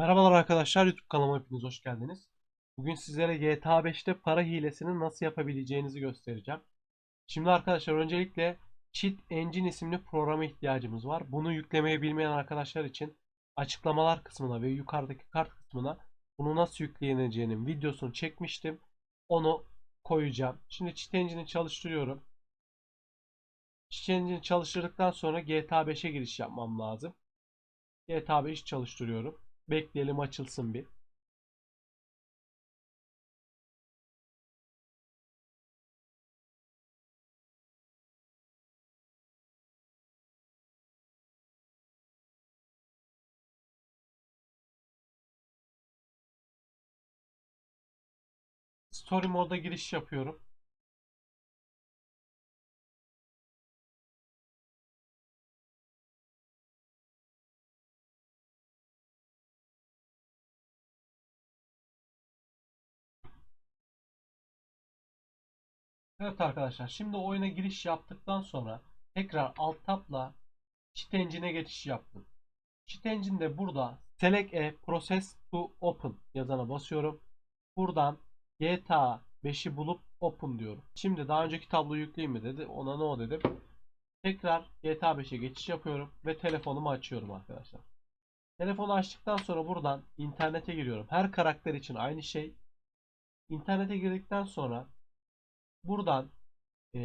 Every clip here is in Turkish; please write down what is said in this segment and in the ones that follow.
Merhabalar arkadaşlar YouTube kanalıma hepiniz hoş geldiniz. Bugün sizlere GTA 5'te para hilesini nasıl yapabileceğinizi göstereceğim. Şimdi arkadaşlar öncelikle Cheat Engine isimli programa ihtiyacımız var. Bunu yüklemeyi bilmeyen arkadaşlar için açıklamalar kısmına ve yukarıdaki kart kısmına bunu nasıl yükleneceğinin videosunu çekmiştim. Onu koyacağım. Şimdi Cheat Engine'i çalıştırıyorum. Cheat Engine'i çalıştırdıktan sonra GTA 5'e giriş yapmam lazım. GTA 5 çalıştırıyorum. Bekleyelim açılsın bir. Story moda giriş yapıyorum. Evet arkadaşlar şimdi oyuna giriş yaptıktan sonra tekrar alt tabla Cheat Engine'e geçiş yaptım. Cheat Engine'de burada Select a Process to Open yazana basıyorum. Buradan GTA 5'i bulup Open diyorum. Şimdi daha önceki tabloyu yükleyeyim mi dedi. Ona no dedim. Tekrar GTA 5'e geçiş yapıyorum ve telefonumu açıyorum arkadaşlar. Telefonu açtıktan sonra buradan internete giriyorum. Her karakter için aynı şey. İnternete girdikten sonra buradan e,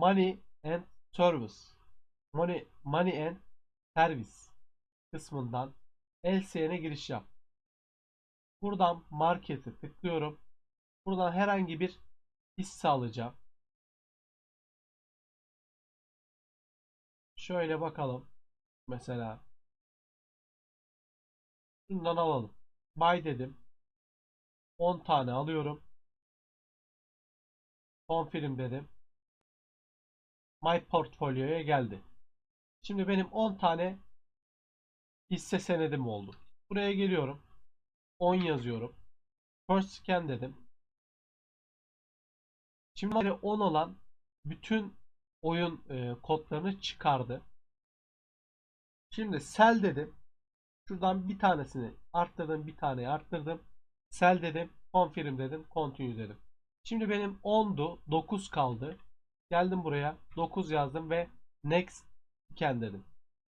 Money and Service Money, money and Service kısmından LCN'e giriş yap. Buradan Market'e tıklıyorum. Buradan herhangi bir hisse alacağım. Şöyle bakalım. Mesela şundan alalım. Buy dedim. 10 tane alıyorum. Confirm dedim. My Portfolio'ya geldi. Şimdi benim 10 tane hisse senedim oldu. Buraya geliyorum. 10 yazıyorum. First scan dedim. Şimdi 10 olan bütün oyun e, kodlarını çıkardı. Şimdi sell dedim. Şuradan bir tanesini arttırdım, bir taneyi arttırdım. Sell dedim, confirm dedim, continue dedim. Şimdi benim 10'du, 9 kaldı. Geldim buraya, 9 yazdım ve next scan dedim.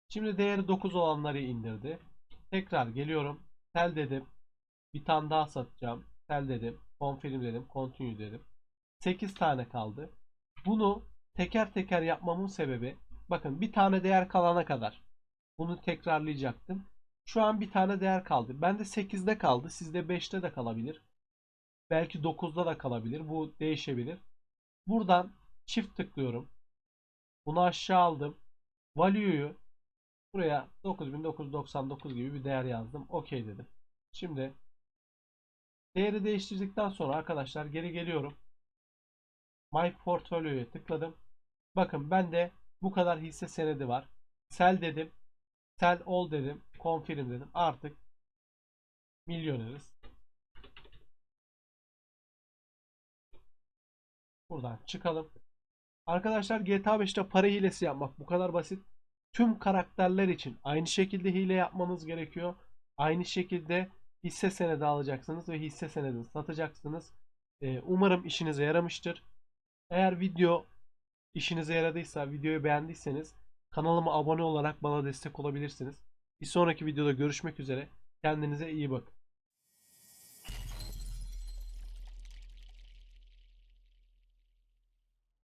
Şimdi değeri 9 olanları indirdi. Tekrar geliyorum. Sell dedim. Bir tane daha satacağım. Sell dedim. Confirm dedim. Continue dedim. 8 tane kaldı. Bunu teker teker yapmamın sebebi bakın bir tane değer kalana kadar bunu tekrarlayacaktım. Şu an bir tane değer kaldı. Bende 8'de kaldı. Sizde 5'te de kalabilir. Belki 9'da da kalabilir. Bu değişebilir. Buradan çift tıklıyorum. Bunu aşağı aldım. Value'yu buraya 9999 gibi bir değer yazdım. OK dedim. Şimdi değeri değiştirdikten sonra arkadaşlar geri geliyorum. My Portfolio'ya tıkladım. Bakın bende bu kadar hisse senedi var. Sell dedim. Sell all dedim. Confirm dedim. Artık milyoneriz. Buradan çıkalım. Arkadaşlar GTA 5'te para hilesi yapmak bu kadar basit. Tüm karakterler için aynı şekilde hile yapmanız gerekiyor. Aynı şekilde hisse senedi alacaksınız ve hisse senedini satacaksınız. Ee, umarım işinize yaramıştır. Eğer video işinize yaradıysa, videoyu beğendiyseniz kanalıma abone olarak bana destek olabilirsiniz. Bir sonraki videoda görüşmek üzere. Kendinize iyi bakın.